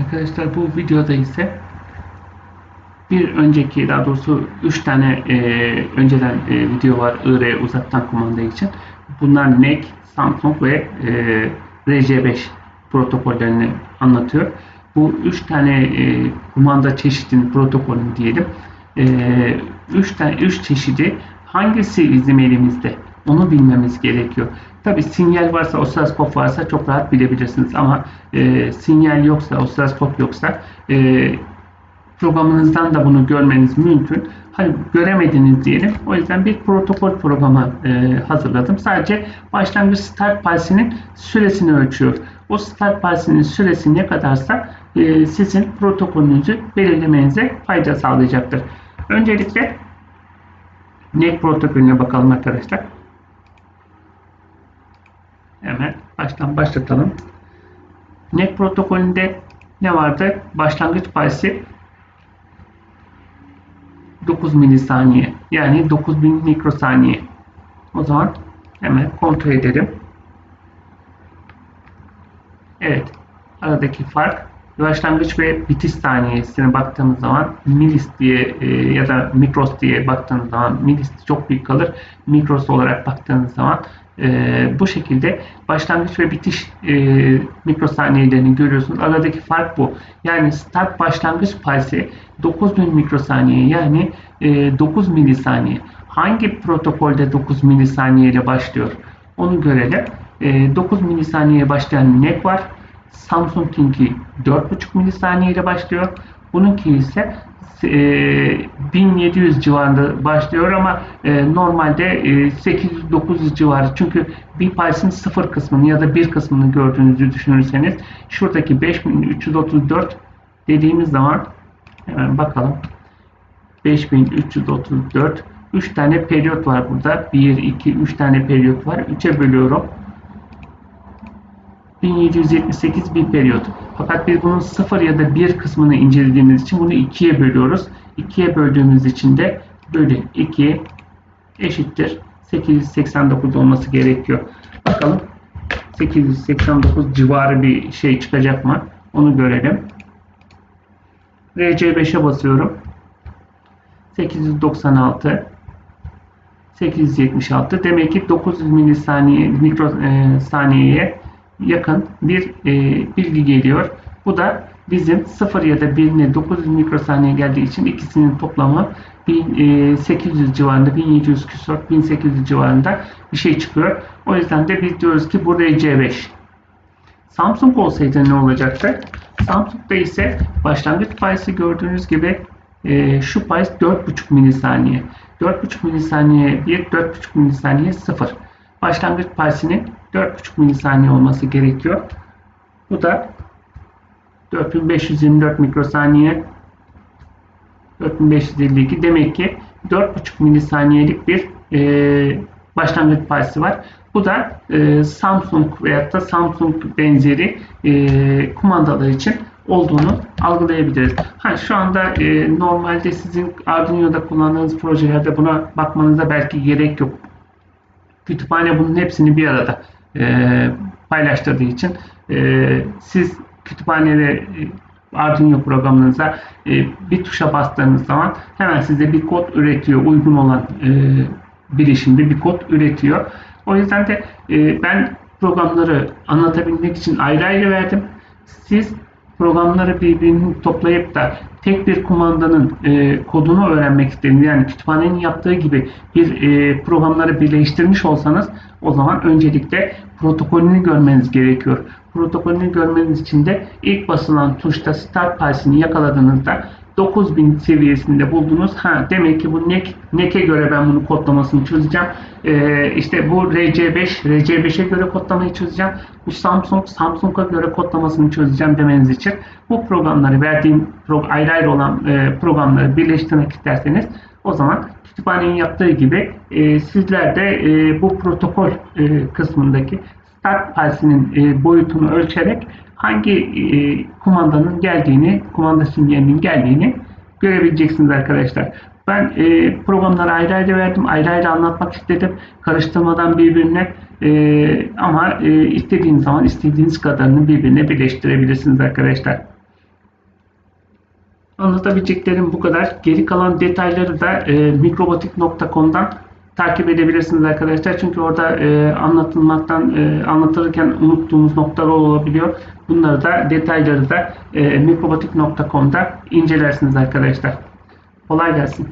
Arkadaşlar bu videoda ise bir önceki daha doğrusu 3 tane e, önceden e, video var IR uzaktan kumanda için. Bunlar NEC, Samsung ve e, RC5 protokollerini anlatıyor. Bu 3 tane e, kumanda çeşidinin protokolünü diyelim. 3 tane 3 çeşidi hangisi bizim elimizde? Onu bilmemiz gerekiyor. Tabi sinyal varsa, osiloskop varsa çok rahat bilebilirsiniz ama e, sinyal yoksa, osiloskop yoksa e, programınızdan da bunu görmeniz mümkün. Hani göremediniz diyelim. O yüzden bir protokol programı e, hazırladım. Sadece başlangıç start parsinin süresini ölçüyor. O start parsinin süresi ne kadarsa e, sizin protokolünüzü belirlemenize fayda sağlayacaktır. Öncelikle NEC protokolüne bakalım arkadaşlar. Hemen baştan başlatalım. NEC protokolünde ne vardı? Başlangıç payesi 9 milisaniye. Yani 9000 mikrosaniye. O zaman hemen kontrol edelim. Evet. Aradaki fark başlangıç ve bitiş saniyesine baktığımız zaman milis diye e, ya da mikros diye baktığınız zaman milis çok büyük kalır. Mikros olarak baktığınız zaman e, bu şekilde başlangıç ve bitiş e, mikrosaniyelerini görüyorsunuz. Aradaki fark bu. Yani start başlangıç payesi 9000 mikrosaniye yani e, 9 milisaniye. Hangi protokolde 9 milisaniye ile başlıyor? Onu görelim. E, 9 milisaniye başlayan NEC var. Samsung'inki 4,5 milisaniye ile başlıyor. Bununki ise e, 1700 civarında başlıyor ama e, normalde e, 800-900 civarı. Çünkü bir payesinin sıfır kısmını ya da bir kısmını gördüğünüzü düşünürseniz şuradaki 5334 dediğimiz zaman hemen bakalım. 5334 3 tane periyot var burada. 1, 2, 3 tane periyot var. 3'e bölüyorum. 1778 bir periyot. Fakat biz bunun 0 ya da 1 kısmını incelediğimiz için bunu 2'ye bölüyoruz. 2'ye böldüğümüz için de bölü 2 eşittir 889 olması gerekiyor. Bakalım 889 civarı bir şey çıkacak mı? Onu görelim. RC5'e basıyorum. 896 876 demek ki 900 milisaniye mikro e, saniyeye yakın bir e, bilgi geliyor. Bu da bizim 0 ya da 1'ine 900 mikrosaniye geldiği için ikisinin toplamı 1800 e, civarında 1700 küsur 1800 civarında bir şey çıkıyor. O yüzden de biz diyoruz ki burada C5. Samsung olsaydı ne olacaktı? Samsung'da ise başlangıç payısı gördüğünüz gibi e, şu payıs 4,5 milisaniye. 4,5 milisaniye 1, 4,5 milisaniye 0. Başlangıç payısının 4,5 milisaniye olması gerekiyor. Bu da 4524 mikrosaniye 4552 demek ki 4,5 milisaniyelik bir e, başlangıç payısı var. Bu da e, Samsung veyahut da Samsung benzeri e, kumandalar için olduğunu algılayabiliriz. Ha, şu anda e, normalde sizin Arduino'da kullandığınız projelerde buna bakmanıza belki gerek yok. Kütüphane bunun hepsini bir arada e, paylaştırdığı için e, siz kütüphanede e, Arduino programınıza e, bir tuşa bastığınız zaman hemen size bir kod üretiyor. Uygun olan e, bilişimde bir kod üretiyor. O yüzden de e, ben programları anlatabilmek için ayrı ayrı verdim. Siz programları birbirini toplayıp da tek bir kumandanın e, kodunu öğrenmek istediğiniz yani kütüphanenin yaptığı gibi bir e, programları birleştirmiş olsanız o zaman öncelikle protokolünü görmeniz gerekiyor. Protokolünü görmeniz için de ilk basılan tuşta start parsini yakaladığınızda 9000 seviyesinde buldunuz. Ha demek ki bu NEC, NEC'e göre ben bunu kodlamasını çözeceğim. Ee, işte bu RC5, RC5'e göre kodlamayı çözeceğim. Bu Samsung, Samsung'a göre kodlamasını çözeceğim demeniz için bu programları verdiğim ayrı ayrı olan e, programları birleştirmek isterseniz o zaman kütüphanenin yaptığı gibi e, sizler de e, bu protokol e, kısmındaki start parsinin e, boyutunu ölçerek hangi e, kumandanın geldiğini, kumanda sinyalinin geldiğini görebileceksiniz arkadaşlar. Ben e, programları ayrı ayrı verdim, ayrı ayrı anlatmak istedim. Karıştırmadan birbirine e, ama e, istediğiniz zaman istediğiniz kadarını birbirine birleştirebilirsiniz arkadaşlar. Anlatabileceklerim bu kadar. Geri kalan detayları da e, mikrobatik.com'dan takip edebilirsiniz arkadaşlar. Çünkü orada e, anlatılmaktan e, anlatırken unuttuğumuz noktalar olabiliyor. Bunları da detayları da e, mikrobatik.com'da incelersiniz arkadaşlar. Kolay gelsin.